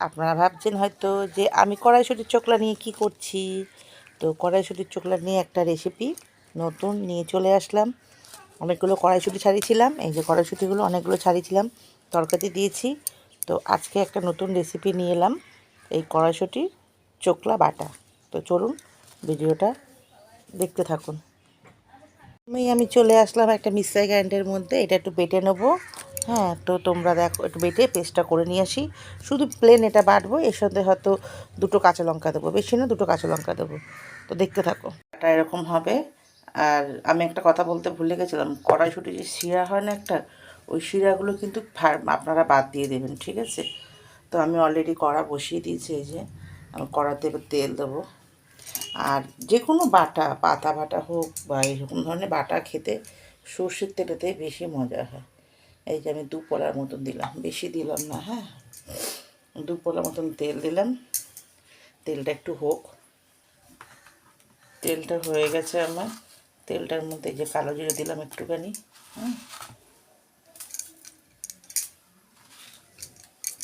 আপনারা ভাবছেন হয়তো যে আমি কড়াইশুটির চোকলা নিয়ে কি করছি? তো কড়াইশুটির চোকলা নিয়ে একটা রেসিপি নতুন নিয়ে চলে আসলাম। অনেকগুলো কড়াইশুটি ছাড়িয়েছিলাম, এই যে কড়াইশুটিগুলো অনেকগুলো ছাড়িয়েছিলাম, তরকারি দিয়েছি। তো আজকে একটা নতুন রেসিপি নিয়ে এলাম, এই কড়াইশুটি চোকলা বাটা। তো চলুন ভিডিওটা দেখতে থাকুন। আমি আমি চলে আসলাম একটা মিক্সার গ্রাইন্ডের মধ্যে, এটা একটু বেটে নেব। হ্যাঁ তো তোমরা দেখো, একটু বেটে পেস্টটা করে নিয়ে আসি। শুধু প্লেন এটা বাটবো, এর সাথে হয়তো দুটো কাঁচা লঙ্কা দেবো। বেশি না, দুটো কাঁচা লঙ্কা দেবো। তো দেখতে থাকো। এটা এরকম হবে। আর আমি একটা কথা বলতে ভুলে গেছিলাম, কড়াইশুটি যে শিরা হয় না একটা, ওই শিরাগুলো কিন্তু আপনারা বাদ দিয়ে দেবেন, ঠিক আছে? তো আমি অলরেডি কড়া বসিয়ে দিয়েছি, এই যে, আমি কড়াতে তেল দেবো। আর যে কোনো বাটা, পাতা বাটা হোক বা এরকম ধরনের বাটা খেতে সর্ষের তেলেতে বেশি মজা হয়। এই যে আমি দু পলার মতন দিলাম, বেশি দিলাম না হ্যাঁ? দু পলার মতন তেল দিলাম, তেলটা একটু হোক। তেলটা হয়ে গেছে আমার, তেলটার মধ্যে যে কালো জিরে দিলাম একটুখানি হ্যাঁ?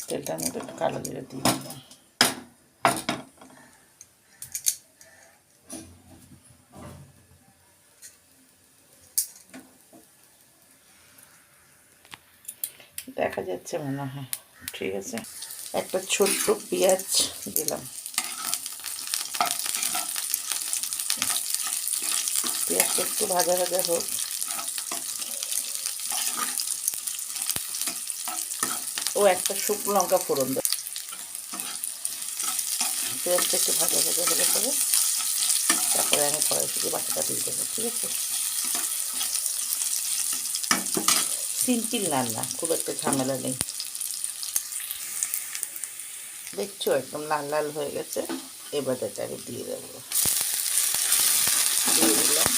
তেলটার মধ্যে একটু কালো জিরে দিয়ে দিলাম। দেখা যাচ্ছে মনে হয়। ঠিক আছে। একটা ছোট্ট পেঁয়াজ দিলাম। পেঁয়াজটা একটু ভাজা ভাজা হোক। ও একটা শুকনো লঙ্কা ফোড়ন দেব পেঁয়াজটা একটু ভাজা ভাজা হলে পরে তারপরে আমি কড়াই কড়াইশুটি বাটাটা দিয়ে দেবো, ঠিক আছে? সিম্পল রান্না, খুব একটা ঝামেলা নেই। দেখছ, একদম লাল লাল হয়ে গেছে। এবার এটা আমি দিয়ে দেবো। দিয়ে দিলাম।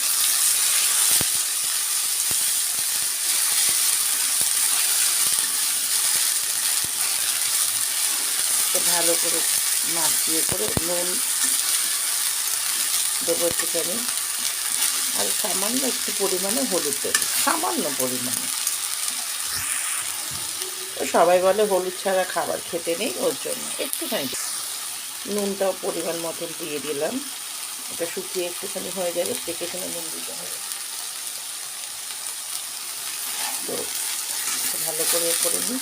ভালো করে মাখিয়ে করে নুন দেবো একটুখানি। আর সামান্য একটু পরিমাণে হলুদ দেবো। সামান্য পরিমাণে। তো সবাই বলে হলুদ ছাড়া খাবার খেতে নেই, ওর জন্য একটুখানি নুনটাও পরিমাণ মতন দিয়ে দিলাম। এটা শুকিয়ে একটুখানি হয়ে যাবে দেখে শুনে নুন দিতে হবে। তো ভালো করে করে নিই।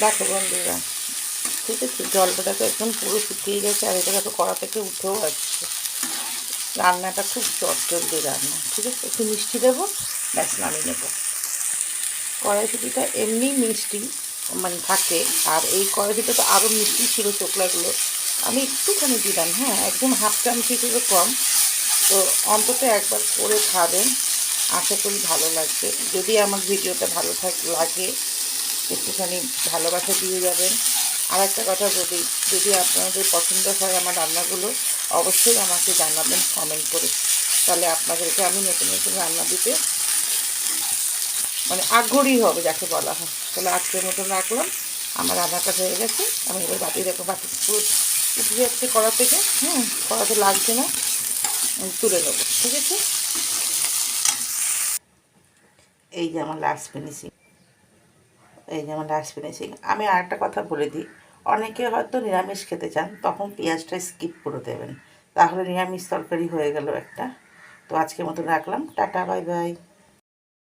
দেখো বন্ধুরা ঠিক আছে? জলটা তো একদম পুরো শুকিয়ে গেছে আর এটা দেখো কড়া থেকে উঠেও আসছে। রান্নাটা খুব চটজলদি রান্না, ঠিক আছে? একটু মিষ্টি দেবো, ব্যাস নামিয়ে নেব। কড়াইশুটিটা এমনি মিষ্টি মানে থাকে। আর এই কড়াইশুটিটা তো আরও মিষ্টি ছিল চোকলাগুলো আমি একটুখানি দিলাম হ্যাঁ একদম হাফ চামচি থেকে কম। তো অন্তত একবার করে খাবেন। আশা করি ভালো লাগবে। যদি আমার ভিডিওটা ভালো থাক, লাগে, একটুখানি ভালোবাসা দিয়ে যাবেন। আর একটা কথা বলি যদি আপনাদের পছন্দ হয় আমার রান্নাগুলো, অবশ্যই আমাকে জানাবেন কমেন্ট করে। তাহলে আপনাদেরকে আমি নতুন নতুন রান্না দিতে মানে আগ্রহী হবে, যাকে বলা হয়। তাহলে আজকের মতন রাখলাম। আমার রান্নাটা হয়ে গেছে। আমি এবার বাটি দেখো, বাটি উঠে যাচ্ছে কড়া থেকে। হুম, কড়াতে লাগছে না। তুলে নেব, ঠিক আছে? এই যে আমার লাস্ট ফিনিশিং এই যেমন লাস্ট ফিনিশিং আমি আরেকটা কথা বলে দিই। অনেকে হয়তো নিরামিষ খেতে চান, তখন পেঁয়াজটা স্কিপ করে দেবেন। তাহলে নিরামিষ তরকারি হয়ে গেল একটা। তো আজকের মতো রাখলাম। Ta-ta, bye bye.